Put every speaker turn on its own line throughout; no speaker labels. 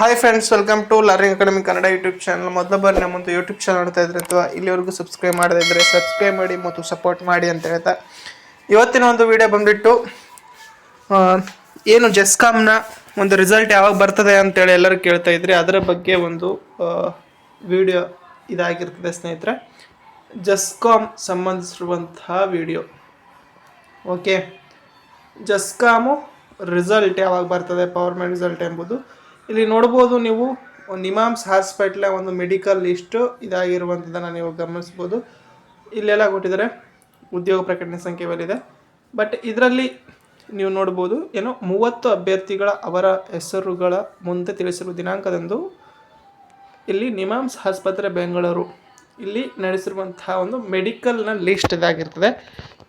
Hi friends welcome to learning academy Kannada YouTube channel ಮೊದಲ ಬಾರಿ ನಮ್ಮದು ಯೂಟ್ಯೂಬ್ ಚಾನಲ್ ನೋಡ್ತಾ ಇದ್ರೆ ಅಥವಾ ಇಲ್ಲಿವರೆಗೂ ಸಬ್ಸ್ಕ್ರೈಬ್ ಮಾಡದೇ ಇದ್ದರೆ ಸಬ್ಸ್ಕ್ರೈಬ್ ಮಾಡಿ ಮತ್ತು ಸಪೋರ್ಟ್ ಮಾಡಿ ಅಂತ ಹೇಳ್ತಾ. ಇವತ್ತಿನ ಒಂದು ವಿಡಿಯೋ ಬಂದುಬಿಟ್ಟು ಏನು ಜೆಸ್ಕಾಮ್ನ ಒಂದು ರಿಸಲ್ಟ್ ಯಾವಾಗ ಬರ್ತದೆ ಅಂತೇಳಿ ಎಲ್ಲರೂ ಕೇಳ್ತಾ ಇದ್ರಿ ಅದರ ಬಗ್ಗೆ ಒಂದು ವಿಡಿಯೋ ಇದಾಗಿರ್ತದೆ ಸ್ನೇಹಿತರೆ. ಜಸ್ಕಾಮ್ ಸಂಬಂಧಿಸಿರುವಂತಹ ವಿಡಿಯೋ ಓಕೆ ಜಸ್ಕಾಮು ರಿಸಲ್ಟ್ ಯಾವಾಗ ಬರ್ತದೆ? ಪವರ್ಮೆಂಟ್ ರಿಸಲ್ಟ್ ಎಂಬುದು. ಇಲ್ಲಿ ನೋಡ್ಬೋದು ನೀವು ಒಂದು ನಿಮಾಮ್ಸ್ ಹಾಸ್ಪಿಟ್ಲ ಒಂದು ಮೆಡಿಕಲ್ ಲಿಸ್ಟು ಇದಾಗಿರುವಂಥದ್ದನ್ನು ನೀವು ಗಮನಿಸ್ಬೋದು. ಇಲ್ಲೆಲ್ಲ ಕೊಟ್ಟಿದ್ದಾರೆ, ಉದ್ಯೋಗ ಪ್ರಕಟಣೆ ಸಂಖ್ಯೆ ಬಟ್ ಇದರಲ್ಲಿ ನೀವು ನೋಡ್ಬೋದು, ಏನು ಮೂವತ್ತು ಅಭ್ಯರ್ಥಿಗಳ ಅವರ ಹೆಸರುಗಳ ಮುಂದೆ ತಿಳಿಸಿರುವ ದಿನಾಂಕದಂದು ಇಲ್ಲಿ ನಿಮಾಮ್ಸ್ ಆಸ್ಪತ್ರೆ ಬೆಂಗಳೂರು ಇಲ್ಲಿ ನಡೆಸಿರುವಂತಹ ಒಂದು ಮೆಡಿಕಲ್ನ ಲಿಸ್ಟ್ ಇದಾಗಿರ್ತದೆ.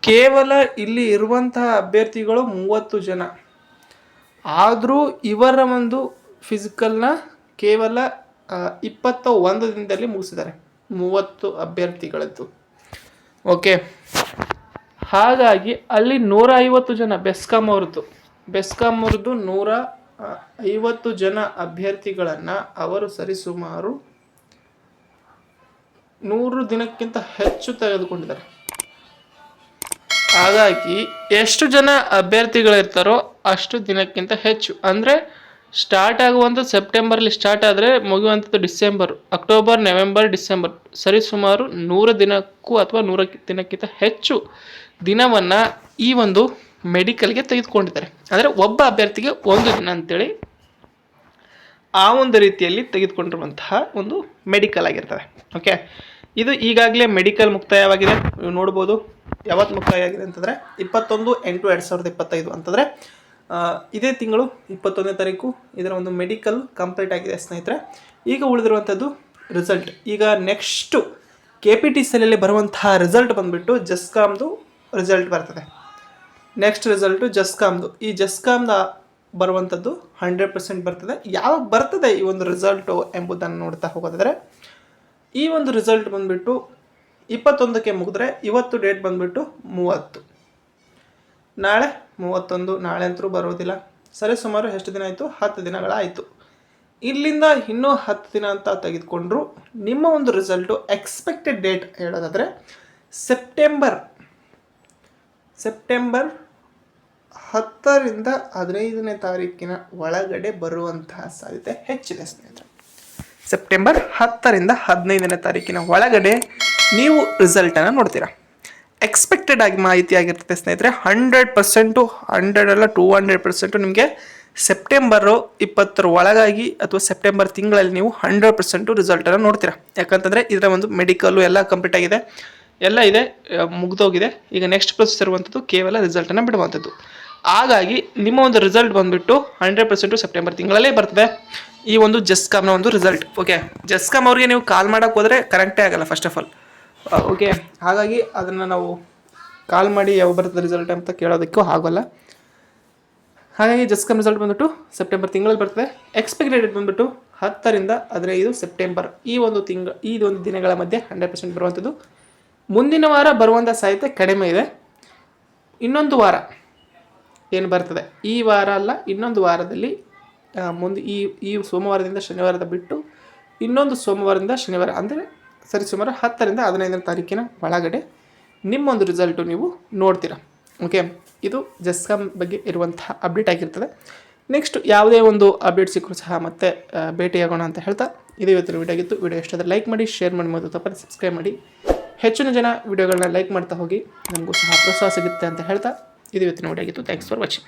ಕೇವಲ ಇಲ್ಲಿ ಇರುವಂತಹ ಅಭ್ಯರ್ಥಿಗಳು ಮೂವತ್ತು ಜನ. ಆದರೂ ಇವರ ಒಂದು ಫಿಸಿಕಲ್ನ ಕೇವಲ ಇಪ್ಪತ್ತ ಒಂದು ದಿನದಲ್ಲಿ ಮುಗಿಸಿದ್ದಾರೆ. ಮೂವತ್ತು ಅಭ್ಯರ್ಥಿಗಳದ್ದು. ಓಕೆ ಹಾಗಾಗಿ ಅಲ್ಲಿ ನೂರ ಐವತ್ತು ಜನ, ಬೆಸ್ಕಾಂ ಅವ್ರದ್ದು. ಬೆಸ್ಕಾಂ ಅವ್ರದ್ದು ನೂರ ಐವತ್ತು ಜನ ಅಭ್ಯರ್ಥಿಗಳನ್ನು ಅವರು ಸರಿಸುಮಾರು ನೂರು ದಿನಕ್ಕಿಂತ ಹೆಚ್ಚು ತೆಗೆದುಕೊಂಡಿದ್ದಾರೆ. ಹಾಗಾಗಿ ಎಷ್ಟು ಜನ ಅಭ್ಯರ್ಥಿಗಳಿರ್ತಾರೋ ಅಷ್ಟು ದಿನಕ್ಕಿಂತ ಹೆಚ್ಚು. ಅಂದರೆ ಸ್ಟಾರ್ಟ್ ಆಗುವಂಥ ಸೆಪ್ಟೆಂಬರಲ್ಲಿ ಸ್ಟಾರ್ಟ್ ಆದರೆ ಮುಗಿಯುವಂಥದ್ದು ಡಿಸೆಂಬರ್, ಅಕ್ಟೋಬರ್, ನವೆಂಬರ್, ಡಿಸೆಂಬರ್. ಸರಿಸುಮಾರು ನೂರು ದಿನಕ್ಕೂ ಅಥವಾ ನೂರ ದಿನಕ್ಕಿಂತ ಹೆಚ್ಚು ದಿನವನ್ನು ಈ ಒಂದು ಮೆಡಿಕಲ್ಗೆ ತೆಗೆದುಕೊಂಡಿದ್ದಾರೆ. ಅಂದರೆ ಒಬ್ಬ ಅಭ್ಯರ್ಥಿಗೆ ಒಂದು ದಿನ ಅಂತೇಳಿ ಆ ಒಂದು ರೀತಿಯಲ್ಲಿ ತೆಗೆದುಕೊಂಡಿರುವಂತಹ ಒಂದು ಮೆಡಿಕಲ್ ಆಗಿರ್ತದೆ. ಓಕೆ ಇದು ಈಗಾಗಲೇ ಮೆಡಿಕಲ್ ಮುಕ್ತಾಯವಾಗಿದೆ. ನೀವು ನೋಡ್ಬೋದು ಯಾವತ್ತು ಮುಕ್ತಾಯ ಆಗಿದೆ ಅಂತಂದರೆ ಇಪ್ಪತ್ತೊಂದು ಎಂಟು ಎರಡು ಸಾವಿರದ ಇಪ್ಪತ್ತೈದು ಅಂತಂದರೆ ಇದೇ ತಿಂಗಳು ಇಪ್ಪತ್ತೊಂದನೇ ತಾರೀಕು ಇದರ ಒಂದು ಮೆಡಿಕಲ್ ಕಂಪ್ಲೀಟ್ ಆಗಿದೆ ಸ್ನೇಹಿತರೆ. ಈಗ ಉಳಿದಿರುವಂಥದ್ದು ರಿಸಲ್ಟ್ ಈಗ ನೆಕ್ಸ್ಟು ಕೆ ಪಿ ಟಿ ಸಿಲಲ್ಲಿ ಬರುವಂತಹ ರಿಸಲ್ಟ್ ಬಂದುಬಿಟ್ಟು ಜಸ್ಕಾಮ್ದು ರಿಸಲ್ಟ್ ಬರ್ತದೆ. ನೆಕ್ಸ್ಟ್ ರಿಸಲ್ಟು ಜಸ್ಕಾಮ್ದು ಈ ಜಸ್ಕಾಮ್ದ ಬರುವಂಥದ್ದು ಹಂಡ್ರೆಡ್ ಪರ್ಸೆಂಟ್ ಬರ್ತದೆ. ಯಾವಾಗ ಬರ್ತದೆ ಈ ಒಂದು ರಿಸಲ್ಟು ಎಂಬುದನ್ನು ನೋಡ್ತಾ ಹೋಗೋದಾದರೆ, ಈ ಒಂದು ರಿಸಲ್ಟ್ ಬಂದುಬಿಟ್ಟು ಇಪ್ಪತ್ತೊಂದಕ್ಕೆ ಮುಗಿದ್ರೆ ಇವತ್ತು ಡೇಟ್ ಬಂದುಬಿಟ್ಟು ಮೂವತ್ತು. ನಾಳೆ ಮೂವತ್ತೊಂದು ನಾಳೆ ಅಂತರೂ ಬರೋದಿಲ್ಲ. ಸರಿ, ಸುಮಾರು ಎಷ್ಟು ದಿನ ಆಯಿತು? ಹತ್ತು ದಿನಗಳಾಯಿತು. ಇಲ್ಲಿಂದ ಇನ್ನೂ ಹತ್ತು ದಿನ ಅಂತ ತೆಗೆದುಕೊಂಡ್ರು. ನಿಮ್ಮ ಒಂದು ರಿಸಲ್ಟು ಎಕ್ಸ್ಪೆಕ್ಟೆಡ್ ಡೇಟ್ ಹೇಳೋದಾದರೆ ಸೆಪ್ಟೆಂಬರ್ ಸೆಪ್ಟೆಂಬರ್ ಹತ್ತರಿಂದ ಹದಿನೈದನೇ ತಾರೀಕಿನ ಒಳಗಡೆ ಬರುವಂತಹ ಸಾಧ್ಯತೆ ಹೆಚ್ಚಿದೆ ಸ್ನೇಹಿತರೆ. ಸೆಪ್ಟೆಂಬರ್ ಹತ್ತರಿಂದ ಹದಿನೈದನೇ ತಾರೀಕಿನ ಒಳಗಡೆ ನೀವು ರಿಸಲ್ಟನ್ನು ನೋಡ್ತೀರಾ? ಎಕ್ಸ್ಪೆಕ್ಟೆಡ್ ಆಗಿ ಮಾಹಿತಿ ಆಗಿರ್ತದೆ ಸ್ನೇಹಿತರೆ. ಹಂಡ್ರೆಡ್ ಪರ್ಸೆಂಟು ಹಂಡ್ರೆಡ್ ಅಲ್ಲ ಟೂ ಹಂಡ್ರೆಡ್ ಪರ್ಸೆಂಟು ನಿಮಗೆ ಸೆಪ್ಟೆಂಬರು ಇಪ್ಪತ್ತರ ಒಳಗಾಗಿ ಅಥವಾ ಸೆಪ್ಟೆಂಬರ್ ತಿಂಗಳಲ್ಲಿ ನೀವು ಹಂಡ್ರೆಡ್ ಪರ್ಸೆಂಟು ರಿಸಲ್ಟನ್ನು ನೋಡ್ತೀರಾ. ಯಾಕಂತಂದರೆ ಇದರ ಒಂದು ಮೆಡಿಕಲ್ಲು ಎಲ್ಲ ಕಂಪ್ಲೀಟ್ ಆಗಿದೆ. ಎಲ್ಲ ಇದೆ ಮುಗ್ದೋಗಿದೆ. ಈಗ ನೆಕ್ಸ್ಟ್ ಪ್ರೊಸೆಸ್ ಇರುವಂಥದ್ದು ಕೇವಲ ರಿಸಲ್ಟನ್ನು ಬಿಡುವಂಥದ್ದು ಹಾಗಾಗಿ ನಿಮ್ಮ ಒಂದು ರಿಸಲ್ಟ್ ಬಂದುಬಿಟ್ಟು ಹಂಡ್ರೆಡ್ ಪರ್ಸೆಂಟು ಸೆಪ್ಟೆಂಬರ್ ತಿಂಗಳಲ್ಲೇ ಬರ್ತದೆ. ಈ ಒಂದು ಜಸ್ಕಾಮ್ನ ಒಂದು ರಿಸಲ್ಟ್ ಓಕೆ ಜಸ್ಕಾಮ್ ಅವ್ರಿಗೆ ನೀವು ಕಾಲ್ ಮಾಡೋಕ್ಕೆ ಹೋದರೆ ಕರೆಕ್ಟೇ ಆಗಲ್ಲ ಫಸ್ಟ್ ಆಫ್ ಆಲ್ ಓಕೆ ಹಾಗಾಗಿ ಅದನ್ನು ನಾವು ಕಾಲ್ ಮಾಡಿ ಯಾವ ಬರ್ತದೆ ರಿಸಲ್ಟ್ ಅಂತ ಕೇಳೋದಕ್ಕೂ ಆಗೋಲ್ಲ. ಹಾಗಾಗಿ ಜಸ್ಕಮ್ ರಿಸಲ್ಟ್ ಬಂದ್ಬಿಟ್ಟು ಸೆಪ್ಟೆಂಬರ್ ತಿಂಗಳಲ್ಲಿ ಬರ್ತದೆ. ಎಕ್ಸ್ಪೆಕ್ಟೆಡ್ ಬಂದ್ಬಿಟ್ಟು ಹತ್ತರಿಂದ ಹದಿನೈದು ಸೆಪ್ಟೆಂಬರ್ ಈ ಒಂದು ತಿಂಗ, ಈ ಒಂದು ದಿನಗಳ ಮಧ್ಯೆ ಹಂಡ್ರೆಡ್ ಪರ್ಸೆಂಟ್ ಬರುವಂಥದ್ದು. ಮುಂದಿನ ವಾರ ಬರುವಂಥ ಸಾಧ್ಯತೆ ಕಡಿಮೆ ಇದೆ. ಇನ್ನೊಂದು ವಾರ ಏನು ಬರ್ತದೆ? ಈ ವಾರ ಅಲ್ಲ, ಇನ್ನೊಂದು ವಾರದಲ್ಲಿ ಮುಂದೆ ಈ ಈ ಸೋಮವಾರದಿಂದ ಶನಿವಾರದ ಬಿಟ್ಟು ಇನ್ನೊಂದು ಸೋಮವಾರದಿಂದ ಶನಿವಾರ, ಅಂದರೆ ಸರಿ, ಸುಮಾರು ಹತ್ತರಿಂದ ಹದಿನೈದನೇ ತಾರೀಕಿನ ಒಳಗಡೆ ನಿಮ್ಮೊಂದು ರಿಸಲ್ಟು ನೀವು ನೋಡ್ತೀರಾ. ಓಕೆ ಇದು ಜಸ್ಕಾಮ್ ಬಗ್ಗೆ ಇರುವಂತಹ ಅಪ್ಡೇಟ್ ಆಗಿರ್ತದೆ. ನೆಕ್ಸ್ಟ್ ಯಾವುದೇ ಒಂದು ಅಪ್ಡೇಟ್ ಸಿಕ್ಕರೂ ಸಹ ಮತ್ತೆ ಭೇಟಿಯಾಗೋಣ ಅಂತ ಹೇಳ್ತಾ ಇದು ಇವತ್ತಿನ ವಿಡಿಯೋ ಆಗಿತ್ತು. ವಿಡಿಯೋ ಲೈಕ್ ಮಾಡಿ ಶೇರ್ ಮಾಡಿ, ಮತ್ತು ತಪ್ಪದೆ ಸಬ್ಸ್ಕ್ರೈಬ್ ಮಾಡಿ. ಹೆಚ್ಚಿನ ಜನ ವಿಡಿಯೋಗಳನ್ನ ಲೈಕ್ ಮಾಡ್ತಾ ಹೋಗಿ ನಮಗೂ ಸಹ ಪ್ರೋತ್ಸಾಹ ಸಿಗುತ್ತೆ ಅಂತ ಹೇಳ್ತಾ ಇದು ಇವತ್ತಿನ ವಿಡಿಯೋ ಆಗಿತ್ತು. Thanks for watching